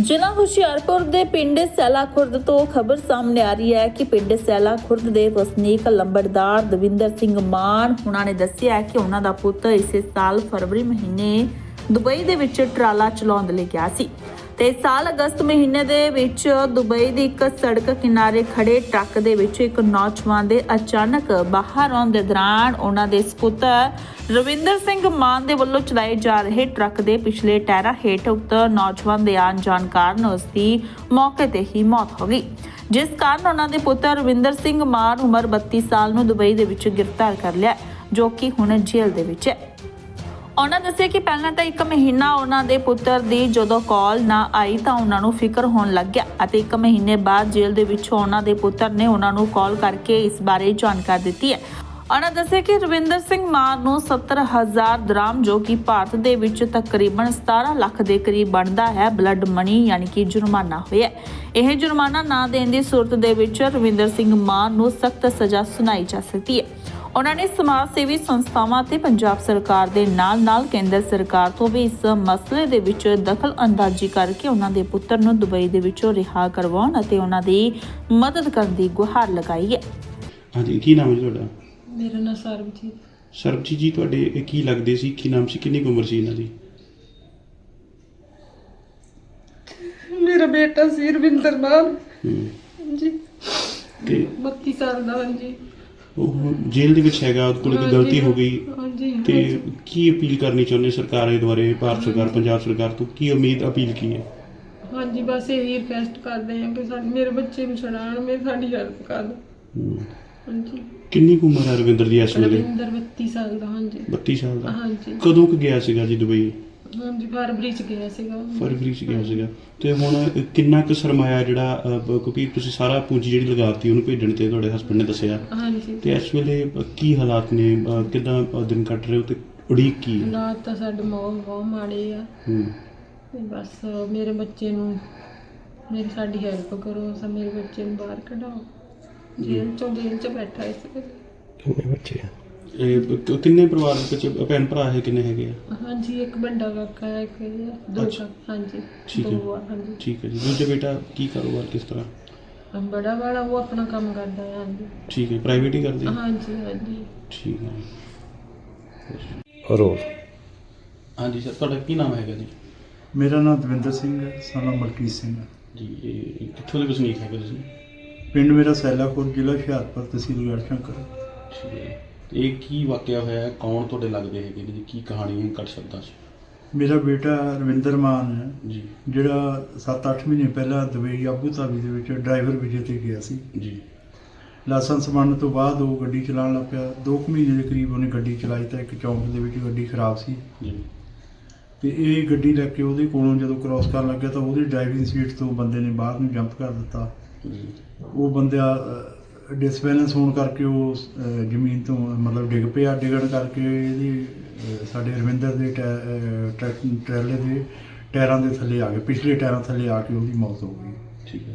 ਜ਼ਿਲ੍ਹਾ ਹੁਸ਼ਿਆਰਪੁਰ ਦੇ ਪਿੰਡ ਸੈਲਾ ਖੁਰਦ ਤੋਂ ਖਬਰ ਸਾਹਮਣੇ ਆ ਰਹੀ ਹੈ ਕਿ ਪਿੰਡ ਸੈਲਾ ਖੁਰਦ ਦੇ ਵਸਨੀਕ ਲੰਬੜਦਾਰ ਦਵਿੰਦਰ ਸਿੰਘ ਮਾਨ, ਉਹਨਾਂ ਨੇ ਦੱਸਿਆ ਕਿ ਉਹਨਾਂ ਦਾ ਪੁੱਤ ਇਸੇ ਸਾਲ ਫਰਵਰੀ ਮਹੀਨੇ ਦੁਬਈ ਦੇ ਵਿੱਚ ਟਰਾਲਾ ਚਲਾਉਣ ਲਈ ਗਿਆ ਸੀ। ਤੇ ਸਾਲ ਅਗਸਤ ਮਹੀਨੇ ਦੇ ਵਿੱਚ ਦੁਬਈ ਦੀ ਇੱਕ ਸੜਕ ਕਿਨਾਰੇ ਖੜੇ ਟਰੱਕ ਦੇ ਵਿੱਚ ਇੱਕ ਨੌਜਵਾਨ ਦੇ ਅਚਾਨਕ ਬਾਹਰ ਆਉਣ ਦੇ ਦੌਰਾਨ ਉਹਨਾਂ ਦੇ ਸਪੁੱਤਰ ਰਵਿੰਦਰ ਸਿੰਘ ਮਾਨ ਦੇ ਵੱਲੋਂ ਚਲਾਏ ਜਾ ਰਹੇ ਟਰੱਕ ਦੇ ਪਿਛਲੇ ਟਾਇਰਾਂ ਹੇਠ ਉਕਤ ਨੌਜਵਾਨ ਦੇ ਆਉਣ ਜਾਣ ਕਾਰਨ ਉਸ ਦੀ ਮੌਕੇ ਤੇ ਹੀ ਮੌਤ ਹੋ ਗਈ। ਜਿਸ ਕਾਰਨ ਉਹਨਾਂ ਦੇ ਪੁੱਤਰ ਰਵਿੰਦਰ ਸਿੰਘ ਮਾਨ ਉਮਰ 32 ਸਾਲ ਨੂੰ ਦੁਬਈ ਦੇ ਵਿੱਚ ਗ੍ਰਿਫਤਾਰ ਕਰ ਲਿਆ, ਜੋ ਕਿ ਹੁਣ ਜੇਲ੍ਹ ਦੇ ਵਿੱਚ ਹੈ। ਉਹਨਾਂ ਦੱਸਿਆ ਕਿ ਪਹਿਲਾਂ ਤਾਂ ਇੱਕ ਮਹੀਨਾ ਉਹਨਾਂ ਦੇ ਪੁੱਤਰ ਦੀ ਜਦੋਂ ਕਾਲ ਨਾ ਆਈ ਤਾਂ ਉਹਨਾਂ ਨੂੰ ਫਿਕਰ ਹੋਣ ਲੱਗ ਗਿਆ ਅਤੇ ਇੱਕ ਮਹੀਨੇ ਬਾਅਦ ਜੇਲ੍ਹ ਦੇ ਵਿੱਚੋਂ ਉਹਨਾਂ ਦੇ ਪੁੱਤਰ ਨੇ ਉਹਨਾਂ ਨੂੰ ਕਾਲ ਕਰਕੇ ਇਸ ਬਾਰੇ ਜਾਣਕਾਰੀ ਦਿੱਤੀ ਹੈ। ਉਹਨਾਂ ਦੱਸਿਆ ਕਿ ਰਵਿੰਦਰ ਸਿੰਘ ਮਾਨ ਨੂੰ 70000 ਦਰਾਮ, ਜੋ ਕਿ ਭਾਰਤ ਦੇ ਵਿੱਚ ਤਕਰੀਬਨ 17 ਲੱਖ ਦੇ ਕਰੀਬ ਬਣਦਾ ਹੈ ਬਲੱਡ ਮਨੀ ਯਾਨੀ ਕਿ ਜੁਰਮਾਨਾ ਹੋਇਆ ਇਹ ਜੁਰਮਾਨਾ ਨਾ ਦੇਣ ਦੀ ਸੂਰਤ ਦੇ ਵਿੱਚ ਰਵਿੰਦਰ ਸਿੰਘ ਮਾਨ ਨੂੰ ਸਖਤ ਸਜ਼ਾ ਸੁਣਾਈ ਜਾ ਸਕਦੀ ਹੈ। ਉਹਨਾਂ ਨੇ ਸਮਾਜ ਸੇਵੀ ਸੰਸਥਾਵਾਂ ਤੇ ਪੰਜਾਬ ਸਰਕਾਰ ਦੇ ਨਾਲ-ਨਾਲ ਕੇਂਦਰ ਸਰਕਾਰ ਤੋਂ ਵੀ ਇਸ ਮਸਲੇ ਦੇ ਵਿੱਚ ਦਖਲ ਅੰਦਾਜ਼ੀ ਕਰਕੇ ਉਹਨਾਂ ਦੇ ਪੁੱਤਰ ਨੂੰ ਦੁਬਈ ਦੇ ਵਿੱਚੋਂ ਰਿਹਾ ਕਰਵਾਉਣ ਅਤੇ ਉਹਨਾਂ ਦੀ ਮਦਦ ਕਰਨ ਦੀ ਗੁਹਾਰ ਲਗਾਈ ਹੈ। ਹਾਂਜੀ ਕੀ ਨਾਮ ਹੈ ਜੀ ਤੁਹਾਡਾ? ਮੇਰਾ ਨਾਂ ਸਰਬਜੀਤ। ਸਰਬਜੀਤ ਜੀ ਤੁਹਾਡੇ ਇਹ ਕੀ ਲੱਗਦੇ ਸੀ? ਕੀ ਨਾਮ ਸੀ? ਕਿੰਨੀ ਕੁ ਉਮਰ ਸੀ ਇਹਨਾਂ ਦੀ? ਮੇਰਾ ਬੇਟਾ ਸੀ ਰਵਿੰਦਰ ਮਾਨ। ਹੂੰ। ਜੀ। ਤੇ 32 ਸਾਲ ਦਾ ਹਾਂਜੀ। ਉਹ ਜੇਲ੍ਹ ਦੇ ਵਿੱਚ ਹੈਗਾ ਉਹਦੇ ਕੋਲ ਕੋਈ ਗਲਤੀ ਹੋ ਗਈ। ਹਾਂਜੀ ਤੇ। ਕੀ ਅਪੀਲ ਕਰਨੀ ਚਾਹੁੰਦੇ ਸਰਕਾਰ ਦੇ ਦੁਆਰੇ ਭਾਰਤ ਸਰਕਾਰ ਪੰਜਾਬ ਸਰਕਾਰ ਤੋਂ? ਕੀ ਉਮੀਦ ਅਪੀਲ ਕੀ ਹੈ? ਹਾਂਜੀ ਬਸ ਇਹੀ ਰਿਕਵੈਸਟ ਕਰਦੇ ਹਾਂ ਕਿ ਸਾਡੇ ਮੇਰੇ ਬੱਚੇ ਨੂੰ ਛਡਾਣ ਮੇਰੇ ਸਾਡੀ ਹੈਲਪ ਕਰ। ਦਿਓ। ਹਾਂਜੀ। ਕਿੰਨੀ ਕੁ ਉਮਰ ਹੈ ਰਵਿੰਦਰ ਦੀ ਇਸ ਵੇਲੇ? ਰਵਿੰਦਰ 32 ਸਾਲ ਦਾ ਹਾਂਜੀ। 32 ਸਾਲ ਦਾ। ਹਾਂਜੀ। ਕਦੋਂ ਕੁ ਗਿਆ ਸੀਗਾ ਜੀ ਦੁਬਈ? ਹਾਂਜੀ ਫਰਵਰੀ ਚ ਗਿਆ ਸੀਗਾ। ਫਰਵਰੀ ਚ ਗਿਆ ਸੀਗਾ। ਤੇ ਹੁਣ ਕਿੰਨਾ ਕੁ ਸਰਮਾਇਆ ਜਿਹੜਾ ਅਹ, ਬ- ਕਿਉਂਕਿ ਤੁਸੀਂ ਸਾਰਾ ਪੂੰਜੀ ਜਿਹੜੀ ਲਗਾਤੀ ਉਹਨੂੰ ਭੇਜਣ ਤੇ ਤੁਹਾਡੇ ਹਸਬੰਡ ਨੇ ਦੱਸਿਆ। ਹਾਂਜੀ। ਤੇ ਇਸ ਵੇਲੇ ਅਹ, ਕੀ ਹਾਲਾਤ ਨੇ? ਅਹ, ਕਿੱਦਾਂ ਅਹ, ਦਿਨ ਕੱਟ ਰਹੇ ਹੋ ਤੇ ਉਡੀਕ ਕੀ ਹੈ? ਹਾਲਾਤ ਤਾਂ ਸਾਡੇ ਬਹੁਤ ਬਹੁਤ ਮਾੜੇ ਆ। ਹੂੰ। ਤੇ ਬਸ ਮੇਰੇ ਬੱਚੇ ਨੂੰ ਮੇਰੀ ਸਾਡੀ ਹੈਲਪ ਕਰੋ ਸਾ ਮੇਰੇ ਬੱਚੇ ਨੂੰ ਬਾਹਰ ਕਢਾਓ। ਜੇਲ੍ਹ ਚੋਂ ਜੇਲ੍ਹ ਚ ਬੈਠਾ ਇਸ ਵੇਲੇ। ਕਿੰਨੇ ਬੱਚੇ ਆ? ਇਹ ਕ- ਕਿੰਨੇ ਪਰਿਵਾਰ ਦੇ ਵਿੱਚ ਭੈਣ ਭਰਾ ਹੈ ਕਿੰਨੇ ਹੈਗੇ ਆ? ਹਾਂਜੀ ਇੱਕ ਵੱਡਾ ਕਾਕਾ ਹੈ ਇੱਕ ਇਹ ਦੋ ਅੱਛਾ। ਕਾ ਹਾਂਜੀ ਠੀਕ ਹੈ। ਦੋ ਆ ਹਾਂਜੀ। ਠੀਕ ਹੈ ਜੀ। ਦੂਜਾ ਬੇਟਾ ਕੀ ਕਾਰੋਬਾਰ ਕਿਸ ਤਰ੍ਹਾਂ? ਬੜਾ ਵਾਲਾ ਉਹ ਆਪਣਾ ਕੰਮ ਕਰਦਾ ਹੈ ਹਾਂਜੀ। ਠੀਕ ਹੈ ਪ੍ਰਾਈਵੇਟ ਹੀ ਕਰਦੇ ਆ? ਹਾਂਜੀ ਹਾਂਜੀ। ਠੀਕ ਹੈ। ਰੋਲ ਹਾਂਜੀ ਸਰ ਤੁਹਾਡਾ ਕੀ ਨਾਮ ਹੈਗਾ ਜੀ? ਮੇਰਾ ਨਾਮ ਦਵਿੰਦਰ ਸਿੰਘ ਹੈ ਸਾਨਾ ਮਲਕੀਤ ਸਿੰਘ ਹੈ। ਜੀ ਇਹ ਕਿੱਥੋਂ ਦੇ ਵਸਨੀਕ ਹੈਗੇ ਤੁਸੀਂ? ਪਿੰਡ ਮੇਰਾ ਸੈਲਾਪੁਰ ਜ਼ਿਲ੍ਹਾ ਹੁਸ਼ਿਆਰਪੁਰ ਤਹਿਸੀਲ ਗੜਸ਼ੰਕਰ। ਠੀਕ ਹੈ। ਤੇ ਇਹ ਕੀ ਵਾਕਿਆ ਹੋਇਆ ਹੈ? ਕੌਣ ਤੁਹਾਡੇ ਲੱਗਦੇ ਹੈਗੇ ਨੇ? ਜੀ ਕੀ ਕਹਾਣੀ ਹੈ ਕੱਟ ਸ਼ਬਦਾਂ 'ਚ ਮੇਰਾ ਬੇਟਾ ਰਵਿੰਦਰ ਮਾਨ ਹੈ। ਜੀ। ਜਿਹੜਾ 7-8 ਮਹੀਨੇ ਪਹਿਲਾਂ ਦੁਬਈ ਆਬੂ ਧਾਬੀ ਦੇ ਵਿੱਚ ਡਰਾਈਵਰ ਵਿਜੇ ਤੇ ਗਿਆ ਸੀ। ਜੀ। ਲਾਇਸੈਂਸ ਬਣਨ ਤੋਂ ਬਾਅਦ ਉਹ ਗੱਡੀ ਚਲਾਉਣ ਲੱਗ ਪਿਆ। 2 ਮਹੀਨੇ ਦੇ ਕਰੀਬ ਉਹਨੇ ਗੱਡੀ ਚਲਾਈ ਤਾਂ ਇੱਕ ਚੌਂਕ ਦੇ ਵਿੱਚ ਗੱਡੀ ਖਰਾਬ ਸੀ। ਜੀ। ਤੇ ਇਹ ਗੱਡੀ ਲੈ ਕੇ ਉਹਦੇ ਕੋਲੋਂ ਜਦੋਂ ਕ੍ਰਾਸ ਕਰਨ ਲੱਗਿਆ ਤਾਂ ਉਹਦੀ ਡਰਾਈਵਿੰਗ ਸੀਟ ਤੋਂ ਬੰਦੇ ਨੇ ਬਾਹਰ ਨੂੰ ਜੰਪ ਕਰ ਦਿੱਤਾ। ਜੀ। ਉਹ ਬੰਦਾ ਡਿਸਬੈਲੈਂਸ ਹੋਣ ਕਰਕੇ ਉਹ ਅਹ, ਜ਼ਮੀਨ ਤੋਂ ਮਤਲਬ ਡਿੱਗ ਪਿਆ ਡਿੱਗਣ ਕਰਕੇ ਇਹਦੀ ਅਹ, ਸਾਡੇ ਰਵਿੰਦਰ ਦੇ ਟੈ- ਅਹ, ਟਰੈਲੇ ਦੇ ਟਾਇਰਾਂ ਦੇ ਥੱਲੇ ਆ ਗਏ। ਪਿਛਲੇ ਟਾਇਰਾਂ ਥੱਲੇ ਆ ਕੇ ਉਹਦੀ ਮੌਤ ਹੋ ਗਈ। ਠੀਕ ਹੈ।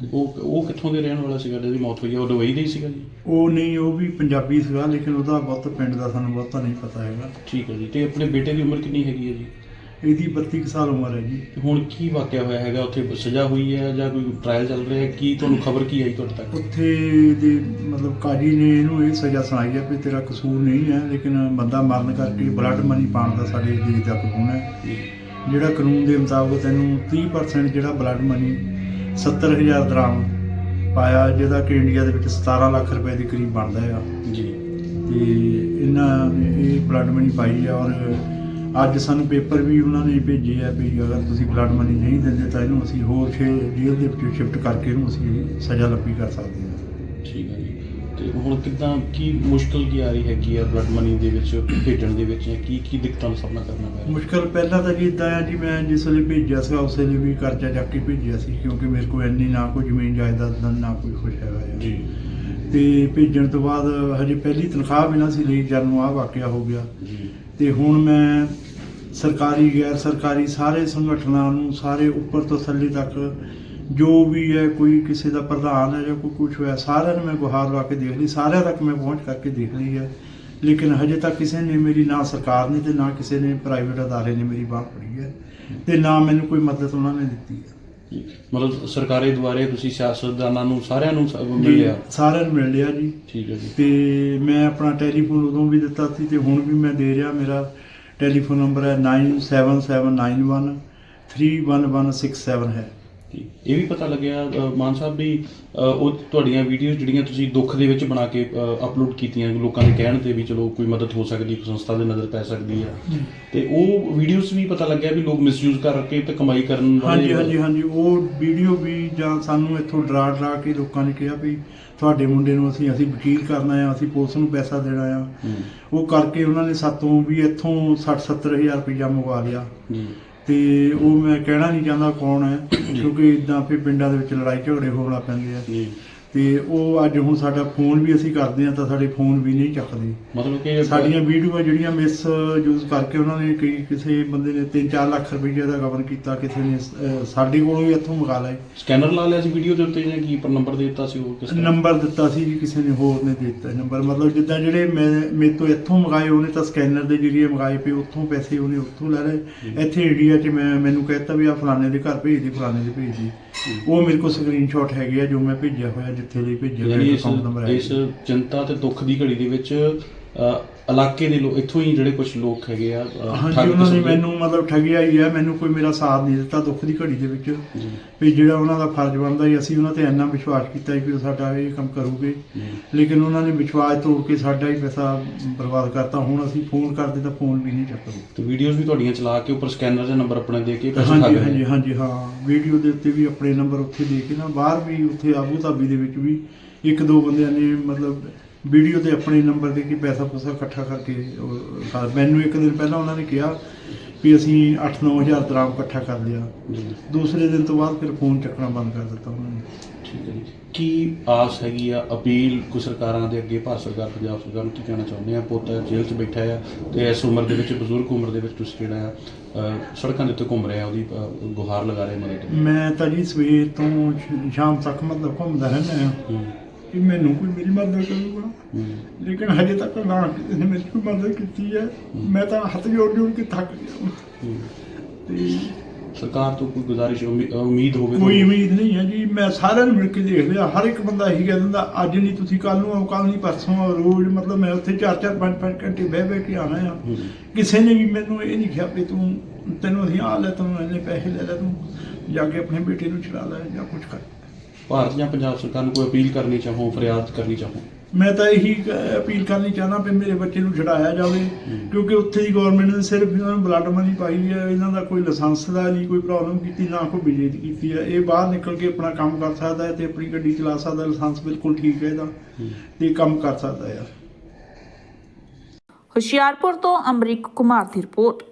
ਤੇ ਉਹ ਉਹ ਕਿੱਥੋਂ ਦੇ ਰਹਿਣ ਵਾਲਾ ਸੀਗਾ? ਜਿਹਦੀ ਮੌਤ ਹੋਈ ਹੈ ਉਹ ਦੁਬਈ ਦਾ ਹੀ ਸੀਗਾ ਜੀ? ਉਹ ਨਹੀਂ ਉਹ ਵੀ ਪੰਜਾਬੀ ਸੀਗਾ ਲੇਕਿਨ ਉਹਦਾ ਬਹੁਤ ਪਿੰਡ ਦਾ ਸਾਨੂੰ ਬਹੁਤਾ ਨਹੀਂ ਪਤਾ ਹੈਗਾ। ਠੀਕ ਹੈ ਜੀ। ਤੇ ਆਪਣੇ ਬੇਟੇ ਦੀ ਉਮਰ ਕਿੰਨੀ ਹੈਗੀ ਹੈ ਜੀ? ਇਹਦੀ 32 ਕੁ ਸਾਲ ਉਮਰ ਹੈ ਜੀ। ਤੇ ਹੁਣ ਕੀ ਵਾਕਿਆ ਹੋਇਆ ਹੈਗਾ? ਉੱਥੇ ਸਜ਼ਾ ਹੋਈ ਹੈ ਜਾਂ ਕੋਈ ਟ੍ਰਾਇਲ ਚੱਲ ਰਿਹਾ ਹੈ? ਕੀ ਤੁਹਾਨੂੰ ਖਬਰ ਕੀ ਆਈ ਤੁਹਾਡੇ ਤੱਕ? ਉੱਥੇ ਦੇ ਮਤਲਬ ਕਾਜੀ ਨੇ ਇਹਨੂੰ ਇਹ ਸਜ਼ਾ ਸੁਣਾਈ ਹੈ ਵੀ ਤੇਰਾ ਕਸੂਰ ਨਹੀਂ ਹੈ ਲੇਕਿਨ ਬੰਦਾ ਮਰਨ ਕਰਕੇ ਬਲੱਡ ਮਨੀ ਪਾਉਣ ਦਾ ਸਾਡੇ ਦੇਸ਼ ਦਾ ਕਾਨੂੰਨ ਹੈ। ਜਿਹੜਾ ਕਾਨੂੰਨ ਦੇ ਮੁਤਾਬਕ ਤੈਨੂੰ 30% ਜਿਹੜਾ ਬਲੱਡ ਮਨੀ 70000 ਦਰਾਮ ਪਾਇਆ ਜਿਹਦਾ ਕਿ ਇੰਡੀਆ ਦੇ ਵਿੱਚ 17 ਲੱਖ ਰੁਪਏ ਦੇ ਕਰੀਬ ਬਣਦਾ ਆ। ਜੀ। ਤੇ ਇਹਨਾਂ ਇਹ ਬਲੱਡ ਮਨੀ ਪਾਈ ਆ ਔਰ ਅੱਜ ਸਾਨੂੰ ਪੇਪਰ ਵੀ ਉਹਨਾਂ ਨੇ ਭੇਜੇ ਆ ਵੀ ਅਗਰ ਤੁਸੀਂ ਬਲੱਡ ਮਨੀ ਨਹੀਂ ਦਿੰਦੇ ਤਾਂ ਇਹਨੂੰ ਅਸੀਂ ਹੋਰ ਛੇ ਜੇਲ੍ਹ ਦੇ ਵਿੱਚ ਸ਼ਿਫਟ ਕਰਕੇ ਇਹਨੂੰ ਅਸੀਂ ਸਜ਼ਾ ਲੱਭੀ ਕਰ ਸਕਦੇ ਹਾਂ। ਠੀਕ ਹੈ ਜੀ। ਤੇ ਹੁਣ ਕਿੱਦਾਂ ਕੀ ਮੁਸ਼ਕਲ ਕੀ ਆ ਰਹੀ ਹੈਗੀ ਆ ਬਲੱਡ ਮਨੀ ਦੇ ਵਿੱਚ ਭੇਜਣ ਦੇ ਵਿੱਚ ਜਾਂ ਕੀ ਕੀ ਦਿੱਕਤਾਂ ਦਾ ਸਾਹਮਣਾ ਕਰਨਾ ਪੈ ਰਿਹਾ? ਮੁਸ਼ਕਲ ਪਹਿਲਾਂ ਤਾਂ ਜੀ ਇਦਾਂ ਆ ਜੀ ਮੈਂ ਜਿਸ ਵੇਲੇ ਭੇਜਿਆ ਸੀ ਉਸ ਵੇਲੇ ਵੀ ਕਰਜ਼ਾ ਚੱਕ ਕੇ ਭੇਜਿਆ ਸੀ ਕਿਉਂਕਿ ਮੇਰੇ ਕੋਲ ਇੰਨੀ ਨਾ ਕੋਈ ਜ਼ਮੀਨ ਜਾਇਦਾਦ ਨਾ- ਕੋਈ ਕੁਛ ਹੈਗਾ ਆ। ਜੀ। ਤੇ ਭੇਜਣ ਤੋਂ ਬਾਅਦ ਹਜੇ ਪਹਿਲੀ ਤਨਖਾਹ ਵੀ ਨਾ ਸੀ ਲਈ ਜਦ ਨੂੰ ਆਹ ਵਾਕਿਆ ਹੋ ਗਿਆ। ਜੀ। ਤੇ ਹੁਣ ਮੈਂ ਸਰਕਾਰੀ ਗੈਰ ਸਰਕਾਰੀ ਸਾਰੇ ਸੰਗਠਨਾਂ ਨੂੰ ਸਾਰੇ ਉੱਪਰ ਤੋਂ ਥੱਲੇ ਤੱਕ ਜੋ ਵੀ ਹੈ ਕੋਈ ਕਿਸੇ ਦਾ ਪ੍ਰਧਾਨ ਹੈ ਜਾਂ ਕੋਈ ਕੁਛ ਹੋਇਆ ਸਾਰਿਆਂ ਨੂੰ ਮੈਂ ਗੁਹਾਰ ਲਾ ਕੇ ਦੇਖ ਲਈ ਸਾਰਿਆਂ ਤੱਕ ਮੈਂ ਪਹੁੰਚ ਕਰਕੇ ਦੇਖ ਲਈ ਹੈ। ਲੇਕਿਨ ਹਜੇ ਤੱਕ ਕਿਸੇ ਨੇ ਮੇਰੀ ਨਾ ਸਰਕਾਰ ਨੇ ਤੇ ਨਾ ਕਿਸੇ ਨੇ ਪ੍ਰਾਈਵੇਟ ਅਦਾਰੇ ਨੇ ਮੇਰੀ ਬਾਹ ਫੜੀ ਹੈ ਤੇ ਨਾ ਮੈਨੂੰ ਕੋਈ ਮਦਦ ਉਹਨਾਂ ਨੇ ਦਿੱਤੀ ਹੈ। ਮਤਲਬ ਸਰਕਾਰੀ ਦੁਆਰੇ ਤੁਸੀਂ ਸਿਆਸਤਦਾਨਾਂ ਨੂੰ ਸਾਰਿਆਂ ਨੂੰ ਸ- ਮਿਲਿਆ ਸਾਰਿਆਂ ਨੂੰ ਮਿਲ ਲਿਆ ਜੀ। ਠੀਕ ਹੈ ਜੀ। ਤੇ ਮੈਂ ਆਪਣਾ ਟੈਲੀਫੋਨ ਉਦੋਂ ਵੀ ਦਿੱਤਾ ਸੀ ਤੇ ਹੁਣ ਵੀ ਮੈਂ ਦੇ ਰਿਹਾ। ਮੇਰਾ ਟੈਲੀਫੋਨ ਨੰਬਰ ਹੈ 97791 31167 ਹੈ। ਇਹ ਵੀ ਪਤਾ ਲੱਗਿਆ ਅ, ਮਾਨ ਸਾਹਿਬ ਵੀ ਅ, ਉਹ ਤੁਹਾਡੀਆਂ ਵੀਡੀਓਜ਼ ਜਿਹੜੀਆਂ ਤੁਸੀਂ ਦੁੱਖ ਦੇ ਵਿੱਚ ਬਣਾ ਕੇ ਅਪਲੋਡ ਕੀਤੀਆਂ ਲੋਕਾਂ ਦੇ ਕਹਿਣ ਤੇ ਵੀ ਚਲੋ ਕੋਈ ਮਦਦ ਹੋ ਸਕਦੀ ਕੋਈ ਸੰਸਥਾ ਦੇ ਨਜ਼ਰ ਪੈ ਸਕਦੀ ਹੈ। ਤੇ ਉਹ ਵੀਡੀਓਜ਼ ਵੀ ਪਤਾ ਲੱਗਿਆ ਵੀ ਲੋਕ ਮਿਸਯੂਜ਼ ਕਰਕੇ ਤੇ ਕਮਾਈ ਕਰਨ ਹਾਂਜੀ ਹਾਂਜੀ ਹਾਂਜੀ। ਉਹ ਵੀਡੀਓ ਵੀ ਜਾਂ ਸਾਨੂੰ ਇੱਥੋਂ ਡਰਾ ਡਰਾ ਕੇ ਲੋਕਾਂ ਨੇ ਕਿਹਾ ਵੀ ਤੁਹਾਡੇ ਮੁੰਡੇ ਨੂੰ ਅਸੀਂ ਅਸੀਂ ਵਕੀਲ ਕਰਨਾ ਆ ਅਸੀਂ ਪੁਲਿਸ ਨੂੰ ਪੈਸਾ ਦੇਣਾ ਆ। ਹੂੰ, ਉਹ ਕਰਕੇ ਉਹਨਾਂ ਨੇ ਸਾਤੋਂ ਵੀ ਇੱਥੋਂ 60 70000 ਰੁਪਈਆ ਮੰਗਵਾ ਲਿਆ। ਜੀ ਤੇ ਉਹ ਮੈਂ ਕਹਿਣਾ ਨਹੀਂ ਚਾਹੁੰਦਾ ਕੌਣ ਹੈ ਕਿਉਂਕਿ ਇਦਾਂ ਫਿਰ ਪਿੰਡਾਂ ਦੇ ਵਿੱਚ ਲੜਾਈ ਝਗੜੇ ਹੋਣ ਲੱਗ ਪੈਂਦੇ ਆ। ਜੀ। ਤੇ ਉਹ ਅੱਜ ਹੁਣ ਸਾਡਾ ਫੋਨ ਵੀ ਅਸੀਂ ਕਰਦੇ ਆ ਤਾਂ ਸਾਡੇ ਫੋਨ ਵੀ ਨਹੀਂ ਚੱਕਦੇ। ਮਤਲਬ ਕਿ ਸਾਡੀਆਂ ਵੀਡੀਓਆਂ ਜਿਹੜੀਆਂ ਮਿਸ ਯੂਜ਼ ਕਰਕੇ ਉਹਨਾਂ ਨੇ ਕਈ ਕਿਸੇ ਬੰਦੇ ਨੇ 3-4 ਲੱਖ ਰੁਪਏ ਦਾ ਗਵਨ ਕੀਤਾ ਕਿਸੇ ਨੇ ਅਹ, ਸਾਡੇ ਕੋਲੋਂ ਵੀ ਇੱਥੋਂ ਮੰਗਾ ਲਏ। ਸਕੈਨਰ ਲਾ ਲਿਆ ਸੀ ਵੀਡੀਓ ਦੇ ਉੱਤੇ ਜਾਂ ਕੀ? ਪਰ ਨੰਬਰ ਦੇ ਦਿੱਤਾ ਸੀ ਉਹ ਕਿਸ ਤਰ੍ਹਾਂ? ਨੰਬਰ ਦਿੱਤਾ ਸੀ ਜੀ ਕਿਸੇ ਨੇ ਹੋਰ ਨੇ ਦੇ ਦਿੱਤਾ ਨੰਬਰ। ਮਤਲਬ ਜਿੱਦਾਂ ਜਿਹੜੇ ਮੈਂ ਮੇਰੇ ਤੋਂ ਇੱਥੋਂ ਮੰਗਾਏ ਉਹਨੇ ਤਾਂ ਸਕੈਨਰ ਦੇ ਜਰੀਏ ਮੰਗਾਏ ਪਏ ਉੱਥੋਂ ਪੈਸੇ ਉਹਨੇ ਉੱਥੋਂ ਲੈ ਲਏ। ਇੱਥੇ ਇੰਡੀਆ 'ਚ ਮੈਂ ਮੈਨੂੰ ਕਹਿਤਾ ਵੀ ਆ ਫਲਾਣੇ ਦੇ ਘਰ ਭੇਜ ਦੇ ਫਲਾਣੇ ਦੇ ਭੇਜ ਦੇ। ਉਹ ਮੇਰੇ ਕੋਲ ਸਕਰੀਨਸ਼ਾਟ ਹੈਗੇ ਆ ਜੋ ਮੈਂ ਭੇਜਿਆ ਹੋਇਆ ਜਿੱਥੇ ਲਈ ਭੇਜਿਆ ਯਾਨੀ ਹੋਇਆ ਇਸ ਅਕਾਊਂਟ ਨੰਬਰ ਹੈ ਇਸ ਚਿੰਤਾ ਤੇ ਦੁੱਖ ਦੀ ਘੜੀ ਦੇ ਵਿੱਚ ਅ, ਇਲਾਕੇ ਦੇ ਲੋਕ ਇੱਥੋਂ ਹੀ ਜਿਹੜੇ ਕੁਝ ਲੋਕ ਹੈਗੇ ਆ ਅ, ਹਾਂਜੀ ਠੱਗ ਉਹਨਾਂ ਨੇ ਕਿਸਮ ਦੇ- ਮੈਨੂੰ ਮਤਲਬ ਠੱਗਿਆ ਹੀ ਹੈ ਮੈਨੂੰ ਕੋਈ ਮੇਰਾ ਸਾਥ ਨਹੀਂ ਦਿੱਤਾ ਦੁੱਖ ਦੀ ਘੜੀ ਦੇ ਵਿੱਚ। ਜੀ, ਵੀ ਜਿਹੜਾ ਉਹਨਾਂ ਦਾ ਫਰਜ਼ ਬਣਦਾ ਸੀ ਅਸੀਂ ਉਹਨਾਂ ਤੇ ਇੰਨਾ ਵਿਸ਼ਵਾਸ ਕੀਤਾ ਸੀ ਕਿ ਉਹ ਸਾਡਾ ਇਹ ਕੰਮ ਕਰੂਗੇ। ਜੀ। ਲੇਕਿਨ ਉਹਨਾਂ ਨੇ ਵਿਸ਼ਵਾਸ ਤੋੜ ਕੇ ਸਾਡਾ ਹੀ ਪੈਸਾ ਬਰਬਾਦ ਕਰਤਾ। ਹੁਣ ਅਸੀਂ ਫੋਨ ਕਰਦੇ ਤਾਂ ਫੋਨ ਵੀ ਨਹੀਂ ਚੱਕਦੇ। ਤੇ ਵੀਡੀਓਜ਼ ਵੀ ਤੁਹਾਡੀਆਂ ਚਲਾ ਕੇ ਉੱਪਰ ਸਕੈਨਰ ਦੇ ਨੰਬਰ ਆਪਣੇ ਦੇ ਕੇ ਪੈਸੇ ਹਾਂਜੀ ਠੱਗ ਹਾਂਜੀ ਰਹੇ। ਹਾਂਜੀ ਹਾਂ। ਵੀਡੀਓ ਦੇ ਉੱਤੇ ਵੀ ਆਪਣੇ ਨੰਬਰ ਉੱਥੇ ਦੇ ਕੇ ਨਾ ਬਾਹਰ ਵੀ ਉੱਥੇ ਆਬੂ ਧਾਬੀ ਦੇ ਵਿੱਚ ਵੀ ਇੱਕ ਦੋ ਬੰਦਿਆਂ ਨੇ ਮਤਲਬ ਵੀਡੀਓ ਤੇ ਆਪਣੇ ਨੰਬਰ ਦੇ ਕੇ ਪੈਸਾ ਪੂਸਾ ਇਕੱਠਾ ਕਰਕੇ ਉਹ ਮੈਨੂੰ ਇੱਕ ਦਿਨ ਪਹਿਲਾਂ ਉਹਨਾਂ ਨੇ ਕਿਹਾ ਵੀ ਅਸੀਂ 8-9000 ਦਰਾਮ ਇਕੱਠਾ ਕਰ ਲਿਆ। ਜੀ। ਦੂਸਰੇ ਦਿਨ ਤੋਂ ਬਾਅਦ ਫਿਰ ਫੋਨ ਚੱਕਣਾ ਬੰਦ ਕਰ ਦਿੱਤਾ ਉਹਨਾਂ ਨੇ। ਠੀਕ ਹੈ ਜੀ। ਕੀ ਆਸ ਹੈਗੀ ਆ ਅਪੀਲ ਕੋ ਸਰਕਾਰਾਂ ਦੇ ਅੱਗੇ ਭਾਰਤ ਸਰਕਾਰ ਪੰਜਾਬ ਸਰਕਾਰ ਨੂੰ ਕੀ ਕਹਿਣਾ ਚਾਹੁੰਦੇ ਆ? ਪੁੱਤ ਜੇਲ੍ਹ 'ਚ ਬੈਠਾ ਆ ਤੇ ਇਸ ਉਮਰ ਦੇ ਵਿੱਚ ਬਜ਼ੁਰਗ ਉਮਰ ਦੇ ਵਿੱਚ ਤੁਸੀਂ ਜਿਹੜਾ ਆ? ਸੜਕਾਂ ਦੇ ਉੱਤੇ ਘੁੰਮ ਰਿਹਾ ਉਹਦੀ ਅ, ਗੁਹਾਰ ਲਗਾ ਰਹੇ ਮਦਦ ਮੈਂ ਤਾਂ ਜੀ ਸਵੇਰ ਤੋਂ ਸ਼- ਸ਼ਾਮ ਤੱਕ ਮਤਲਬ ਘੁੰਮਦਾ ਰਹਿੰਦਾ ਹਾਂ ਹੂੰ। ਕਿ ਮੈਨੂੰ ਕੋਈ ਮੇਰੀ ਮਦਦ ਕਰੂਗਾ। ਲੇਕਿਨ ਹਜੇ ਤੱਕ ਨਾ ਕਿਸੇ ਨੇ ਮੇਰੀ ਕੋਈ ਮਦਦ ਕੀਤੀ ਹੈ। ਮੈਂ ਤਾਂ ਹੱਥ ਜੋੜ ਜੋੜ ਕੇ ਥੱਕ ਗਿਆ। ਤੇ ਸਰਕਾਰ ਤੋਂ ਕੋਈ ਗੁਜ਼ਾਰਿਸ਼ ਉਮੀ- ਉਮੀਦ ਹੋਵੇ ਕੋਈ ਉਮੀਦ ਨਹੀਂ ਹੈ ਜੀ। ਮੈਂ ਸਾਰਿਆਂ ਨੂੰ ਮਿਲ ਕੇ ਦੇਖ ਲਿਆ ਹਰ ਇੱਕ ਬੰਦਾ ਇਹੀ ਕਹਿ ਦਿੰਦਾ ਅੱਜ ਨਹੀਂ ਤੁਸੀਂ ਕੱਲ ਨੂੰ ਆਓ ਕੱਲ ਨਹੀਂ ਪਰਸੋਂ ਆਓ। ਰੋਜ਼ ਮਤਲਬ ਮੈਂ ਉੱਥੇ 4-4 5-5 ਘੰਟੇ ਬਹਿ ਬਹਿ ਕੇ ਆਣਾ ਆ। ਕਿਸੇ ਨੇ ਵੀ ਮੈਨੂੰ ਇਹ ਨਹੀਂ ਕਿਹਾ ਵੀ ਤੂੰ ਤੈਨੂੰ ਅਸੀਂ ਆ ਲੈ ਤੈਨੂੰ ਇੰਨੇ ਪੈਸੇ ਲੈ ਲੈ ਤੂੰ ਜਾ ਕੇ ਆਪਣੇ ਬੇਟੇ ਨੂੰ ਛੁਡਾ ਲੈ ਜਾਂ ਕੁਝ ਕਰ। ਭਾਰਤ ਜਾਂ ਪੰਜਾਬ ਸਰਕਾਰ ਨੂੰ ਕੋਈ ਅਪੀਲ ਕਰਨੀ ਚਾਹੋ ਫਰਿਆਦ ਕਰਨੀ ਚਾਹੋ? ਮੈਂ ਤਾਂ ਇਹੀ ਕ- ਅਪੀਲ ਕਰਨੀ ਚਾਹਨਾ ਵੀ ਮੇਰੇ ਬੱਚੇ ਨੂੰ ਛਡਾਇਆ ਜਾਵੇ ਕਿਉਂਕਿ ਉੱਥੇ ਦੀ ਗਵਰਨਮੈਂਟ ਨੇ ਸਿਰਫ ਇਹਨਾਂ ਨੂੰ ਬਲੱਡ ਮਨੀ ਪਾਈ ਹੈ ਇਹਨਾਂ ਦਾ ਕੋਈ ਲਾਇਸੈਂਸ ਦਾ ਨਹੀਂ ਕੋਈ ਪ੍ਰੋਬਲਮ ਕੀਤੀ ਨਾ ਕੋਈ ਬਿਜਲੀ ਦੀ ਕੀਤੀ ਹੈ। ਇਹ ਬਾਹਰ ਨਿਕਲ ਕੇ ਆਪਣਾ ਕੰਮ ਕਰ ਸਕਦਾ ਹੈ ਤੇ ਆਪਣੀ ਗੱਡੀ ਚਲਾ ਸਕਦਾ ਲਾਇਸੈਂਸ ਬਿਲਕੁਲ ਠੀਕ ਹੈ ਇਹਦਾ ਤੇ ਕੰਮ ਕਰ ਸਕਦਾ ਹੈ। ਹੁਸ਼ਿਆਰਪੁਰ ਤੋਂ ਅਮਰੀਕ ਕੁਮਾਰ ਦੀ ਰਿਪੋਰਟ।